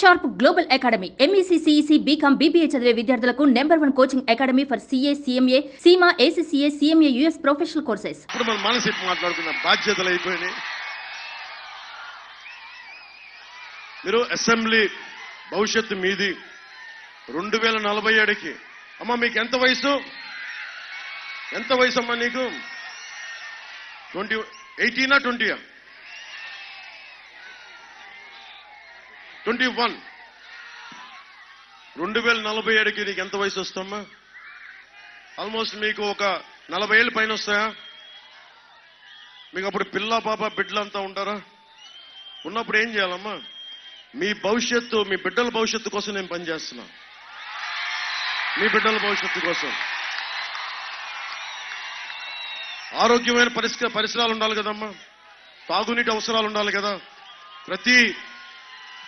Sharp global academy MEC CEC BCom BBA చదివే విద్యార్థులకు number one coaching academy for CA CMA CIMA ACCA CMA US professional courses ఇప్పుడు మనం మనసి మాట్లాడుకున్న బాధ్యతలు అయిపోయినాయి. మీరు అసెంబ్లీ భవిష్యత్తు మీది రెండు వేల నలభై ఏడుకి. అమ్మ మీకు ఎంత వయసు ఎంత వయసు అమ్మా నీకు? ట్వంటీ ఎయిటీనా ట్వంటీయా? Twenty one. రెండు వేల నలభై ఏడుకి నీకు ఎంత వయసు వస్తామ్మా ఆల్మోస్ట్ మీకు ఒక నలభై ఏళ్ళు పైన వస్తాయా? మీకు అప్పుడు పిల్ల పాప బిడ్డలంతా ఉంటారా? ఉన్నప్పుడు ఏం చేయాలమ్మా? మీ భవిష్యత్తు మీ బిడ్డల భవిష్యత్తు కోసం నేను పనిచేస్తున్నా మీ బిడ్డల భవిష్యత్తు కోసం. ఆరోగ్యమైన పరిస్థితి పరిసరాలు ఉండాలి కదమ్మా. తాగునీటి అవసరాలు ఉండాలి కదా. ప్రతి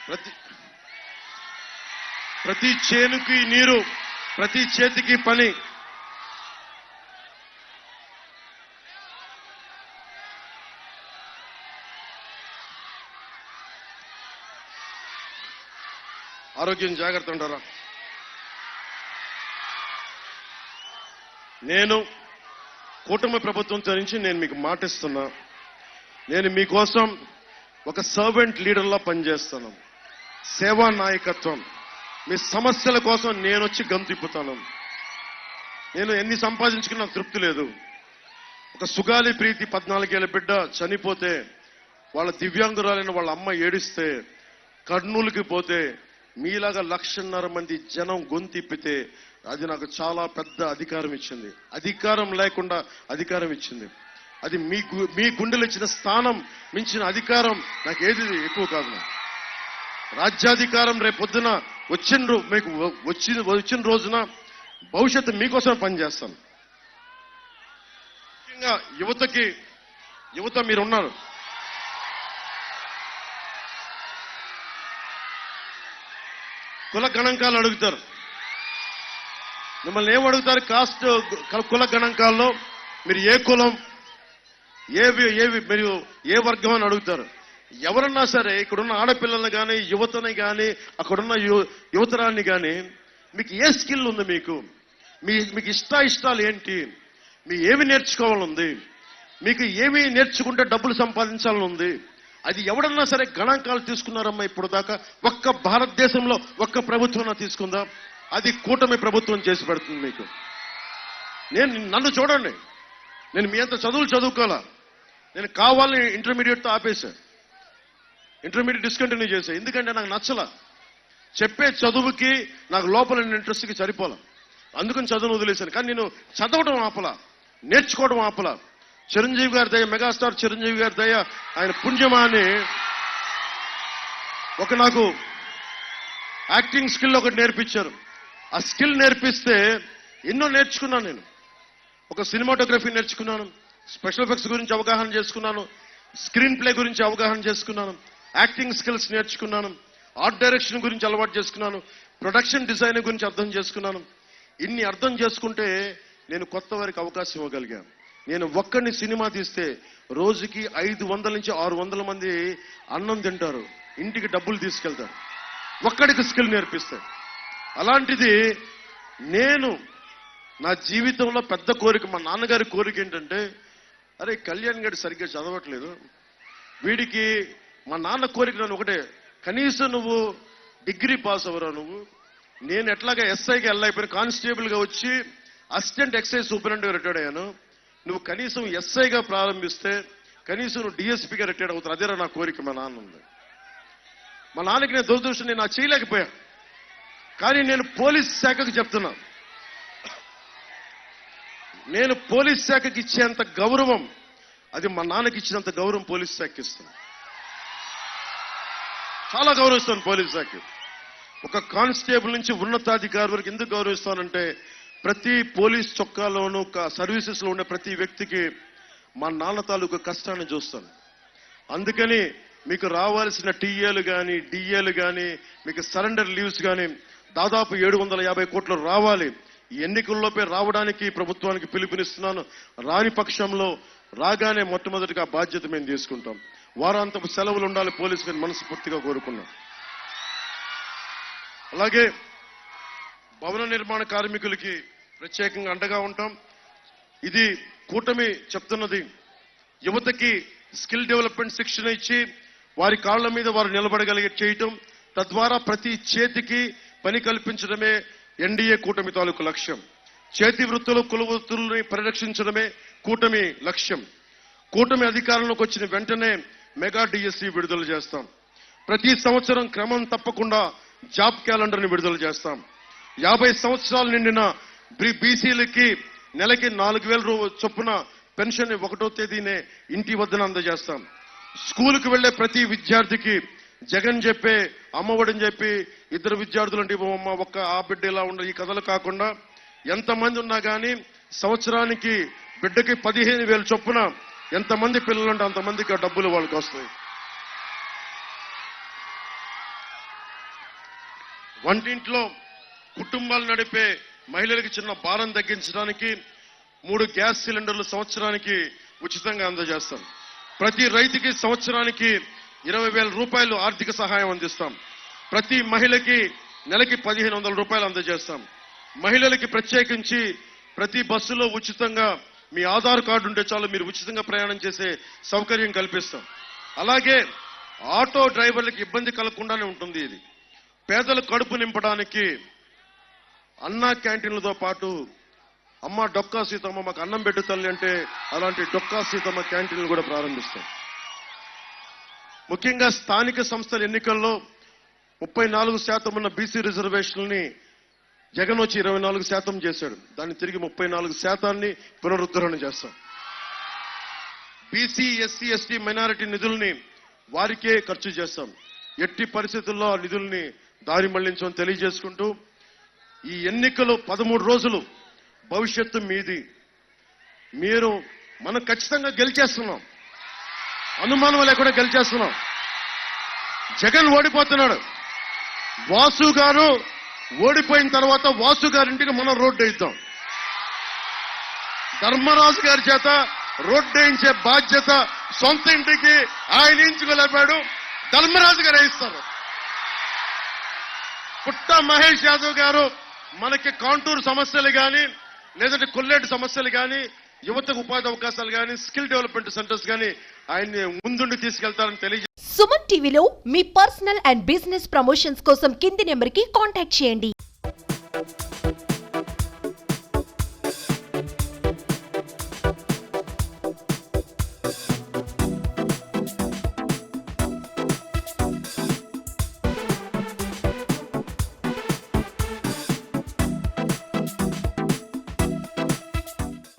ప్రతి ప్రతి చేనుకి నీరు ప్రతి చేతికి పని. ఆరోగ్యం జాగ్రత్త ఉంటారా నేను కూటమి ప్రభుత్వం నుంచి నేను మీకు మాటిస్తున్నా. నేను మీకోసం ఒక సర్వెంట్ లీడర్లా పనిచేస్తాను సేవా నాయకత్వం. మీ సమస్యల కోసం నేను వచ్చి గంతిప్పుతాను నేను ఎన్ని సంపాదించుకున్నా నాకు తృప్తి లేదు. ఒక సుగాలి ప్రీతి పద్నాలుగేళ్ళ బిడ్డ చనిపోతే వాళ్ళ దివ్యాంగురాలైన వాళ్ళ అమ్మ ఏడిస్తే కర్నూలుకి పోతే మీలాగా లక్షన్నర మంది జనం గొంతిప్పితే అది నాకు చాలా పెద్ద అధికారం ఇచ్చింది. అధికారం లేకుండా అధికారం ఇచ్చింది. అది మీ గు- మీ గుండెలు ఇచ్చిన స్థానం మించిన అధికారం నాకు ఏది ఎక్కువ కాదు. రాజ్యాధికారం రేపొద్దున వచ్చిన రో- మీకు వ- వచ్చిన వచ్చిన రోజున భవిష్యత్తు మీకోసం పనిచేస్తాను. ముఖ్యంగా యువతకి యువత మీరు ఉన్నారు కుల గణాంకాలు అడుగుతారు. మిమ్మల్ని ఏం అడుగుతారు? కాస్ట్ కుల గణాంకాల్లో మీరు ఏ కులం ఏవి ఏవి మీరు ఏ వర్గం అని అడుగుతారు? ఎవరన్నా సరే ఇక్కడున్న ఆడపిల్లల్ని కానీ యువతని కానీ అక్కడున్న యు- యువతరాన్ని కానీ మీకు ఏ స్కిల్ ఉంది మీకు? మీ మీకు ఇష్ట ఇష్టాలు ఏంటి? మీ ఏమి నేర్చుకోవాలనుంది? మీకు ఏమి నేర్చుకుంటే డబ్బులు సంపాదించాలని ఉంది అది ఎవడన్నా సరే గణాంకాలు తీసుకున్నారమ్మా ఇప్పుడు దాకా ఒక్క భారతదేశంలో ఒక్క ప్రభుత్వం తీసుకుందా? అది కూటమి ప్రభుత్వం చేసి పెడుతుంది మీకు. నేను నన్ను చూడండి. నేను మీ అంత చదువులు చదువుకోవాలా? నేను కావాలని ఇంటర్మీడియట్తో ఆపేశాను ఇంటర్మీడియట్ డిస్కంటిన్యూ చేశా ఎందుకంటే నాకు నచ్చల. చెప్పే చదువుకి నాకు లోపల ఇంట్రెస్ట్కి సరిపోలే. అందుకని చదువును వదిలేశాను. కానీ నేను చదవడం ఆపల. నేర్చుకోవడం ఆపల. చిరంజీవి గారి దయ మెగాస్టార్ చిరంజీవి గారి దయ ఆయన పుణ్యమా అని ఒక నాకు యాక్టింగ్ స్కిల్ ఒకటి నేర్పించారు. ఆ స్కిల్ నేర్పిస్తే ఎన్నో నేర్చుకున్నాను నేను. ఒక సినిమాటోగ్రఫీ నేర్చుకున్నాను. స్పెషల్ ఎఫెక్ట్స్ గురించి అవగాహన చేసుకున్నాను. స్క్రీన్ ప్లే గురించి అవగాహన చేసుకున్నాను. యాక్టింగ్ స్కిల్స్ నేర్చుకున్నాను. ఆర్ట్ డైరెక్షన్ గురించి అలవాటు చేసుకున్నాను. ప్రొడక్షన్ డిజైన్ గురించి అర్థం చేసుకున్నాను. ఇన్ని అర్థం చేసుకుంటే నేను కొత్త వారికి అవకాశం ఇవ్వగలిగాను. నేను ఒక్కడిని సినిమా తీస్తే రోజుకి ఐదు వందల నుంచి ఆరు వందల మంది అన్నం తింటారు. ఇంటికి డబ్బులు తీసుకెళ్తారు. ఒక్కడికి స్కిల్ నేర్పిస్తాయి అలాంటిది నేను నా జీవితంలో పెద్ద కోరిక మా నాన్నగారి కోరిక ఏంటంటే అరే కళ్యాణ్ గారు సరిగ్గా చదవట్లేదు. వీడికి మా నాన్న కోరిక నన్ను ఒకటే కనీసం నువ్వు డిగ్రీ పాస్ అవ్వరా నువ్వు? నేను ఎట్లాగా ఎస్ఐకి వెళ్ళైపోయిన కానిస్టేబుల్గా వచ్చి అసిస్టెంట్ ఎక్సైజ్ సూపరింటెండెంట్ రిటైర్డ్ అయ్యాను. నువ్వు కనీసం ఎస్ఐగా ప్రారంభిస్తే కనీసం నువ్వు డిఎస్పీగా రిటైర్డ్ అవుతారు అదేరా నా కోరిక మా నాన్న ఉంది. మా నాన్నకి నేను దురదృష్టం నేను నాకు చేయలేకపోయా. కానీ నేను పోలీస్ శాఖకు చెప్తున్నా. నేను పోలీస్ శాఖకి ఇచ్చేంత గౌరవం అది మా నాన్నకి ఇచ్చినంత గౌరవం పోలీస్ శాఖకి ఇస్తాను చాలా గౌరవిస్తాను పోలీస్ శాఖ. ఒక కానిస్టేబుల్ నుంచి ఉన్నతాధికారి వరకు ఎందుకు గౌరవిస్తానంటే ప్రతి పోలీస్ చొక్కాలోనూ ఒక ఉండే ప్రతి వ్యక్తికి మా నాన్న తాలూకు కష్టాన్ని చూస్తాను. అందుకని మీకు రావాల్సిన టీఏలు కానీ డిఏలు కానీ మీకు సరెండర్ లీవ్స్ కానీ దాదాపు ఏడు వందల యాభై కోట్లు రావాలి. ఈ ఎన్నికల్లోపే రావడానికి ప్రభుత్వానికి పిలుపునిస్తున్నాను. రాని పక్షంలో రాగానే మొట్టమొదటిగా బాధ్యత మేము తీసుకుంటాం. వారాంతపు సెలవులు ఉండాలి పోలీసులు మనస్ఫూర్తిగా కోరుకున్నాం. అలాగే భవన నిర్మాణ కార్మికులకి ప్రత్యేకంగా అండగా ఉంటాం. ఇది కూటమి చెప్తున్నది. యువతకి స్కిల్ డెవలప్మెంట్ శిక్షణ ఇచ్చి వారి కాళ్ళ మీద వారు నిలబడగలిగే చేయటం తద్వారా ప్రతి చేతికి పని కల్పించడమే ఎన్డీఏ కూటమి తాలూకు లక్ష్యం. చేతి వృత్తులు కుల వృత్తుల్ని పరిరక్షించడమే కూటమి లక్ష్యం. కూటమి అధికారంలోకి వచ్చిన వెంటనే మెగా డిఎస్సి విడుదల చేస్తాం. ప్రతి సంవత్సరం క్రమం తప్పకుండా జాబ్ క్యాలెండర్ని విడుదల చేస్తాం. యాభై సంవత్సరాలు నిండిన బీసీలకి నెలకి నాలుగు వేల చొప్పున పెన్షన్ ఒకటో తేదీనే ఇంటి వద్దన అందజేస్తాం. స్కూల్కి వెళ్ళే ప్రతి విద్యార్థికి జగన్ చెప్పే అమ్మఒడని చెప్పి ఇద్దరు విద్యార్థులు అంటే అమ్మ ఒక్క ఆ బిడ్డ ఇలా ఉండ ఈ కథలు కాకుండా ఎంతమంది ఉన్నా కానీ సంవత్సరానికి బిడ్డకి పదిహేను వేలు చొప్పున ఎంతమంది పిల్లలు ఉంటే అంతమందికి ఆ డబ్బులు వాళ్ళకి వస్తాయి. వంటింట్లో కుటుంబాలు నడిపే మహిళలకు చిన్న భారం తగ్గించడానికి మూడు గ్యాస్ సిలిండర్లు సంవత్సరానికి ఉచితంగా అందజేస్తాం. ప్రతి రైతుకి సంవత్సరానికి ఇరవై వేల రూపాయలు ఆర్థిక సహాయం అందిస్తాం. ప్రతి మహిళకి నెలకి పదిహేను వందల రూపాయలు అందజేస్తాం. మహిళలకి ప్రత్యేకించి ప్రతి బస్సులో ఉచితంగా మీ ఆధార్ కార్డు ఉంటే చాలు మీరు ఉచితంగా ప్రయాణం చేసే సౌకర్యం కల్పిస్తాం. అలాగే ఆటో డ్రైవర్లకు ఇబ్బంది కలగకుండానే ఉంటుంది ఇది. పేదల కడుపు నింపడానికి అన్నా క్యాంటీన్లతో పాటు అమ్మ డొక్కా సీతమ్మ మాకు అన్నం పెట్టు తల్లి అంటే అలాంటి డొక్కా సీతమ్మ క్యాంటీన్లు కూడా ప్రారంభిస్తాం. ముఖ్యంగా స్థానిక సంస్థల ఎన్నికల్లో ముప్పై నాలుగు శాతం ఉన్న బీసీ రిజర్వేషన్ని జగన్ వచ్చి ఇరవై నాలుగు శాతం చేశాడు. దాన్ని తిరిగి ముప్పై నాలుగు శాతాన్ని పునరుద్ధరణ చేస్తాం. బీసీ ఎస్సీ ఎస్టీ మైనారిటీ నిధుల్ని వారికే ఖర్చు చేస్తాం. ఎట్టి పరిస్థితుల్లో ఆ నిధుల్ని దారి మళ్ళించమని తెలియజేసుకుంటూ ఈ ఎన్నికలు పదమూడు రోజులు భవిష్యత్తు మీది. మీరు మనం ఖచ్చితంగా గెలిచేస్తున్నాం. అనుమానం లేకుండా గెలిచేస్తున్నాం. జగన్ ఓడిపోతున్నాడు. వాసు గారు ఓడిపోయిన తర్వాత వాసు గారింటికి మనం రోడ్డు వేద్దాం ధర్మరాజు గారి చేత రోడ్డు వేయించే బాధ్యత సొంత ఇంటికి ఆయన ఇంచుకోలేపాడు ధర్మరాజు గారు వేయిస్తారు. పుట్ట మహేష్ యాదవ్ గారు మనకి కాంటూర్ సమస్యలు కానీ లేదంటే కొల్లేటి సమస్యలు కానీ యువతకు ఉపాధి అవకాశాలు కానీ స్కిల్ డెవలప్మెంట్ సెంటర్స్ కానీ ఆయన్ని ముందుండి తీసుకెళ్తారని తెలియజే సుమన్ టీవీలో మీ పర్సనల్ అండ్ బిజినెస్ ప్రమోషన్స్ కోసం కింది నెంబర్కి కాంటాక్ట్ చేయండి.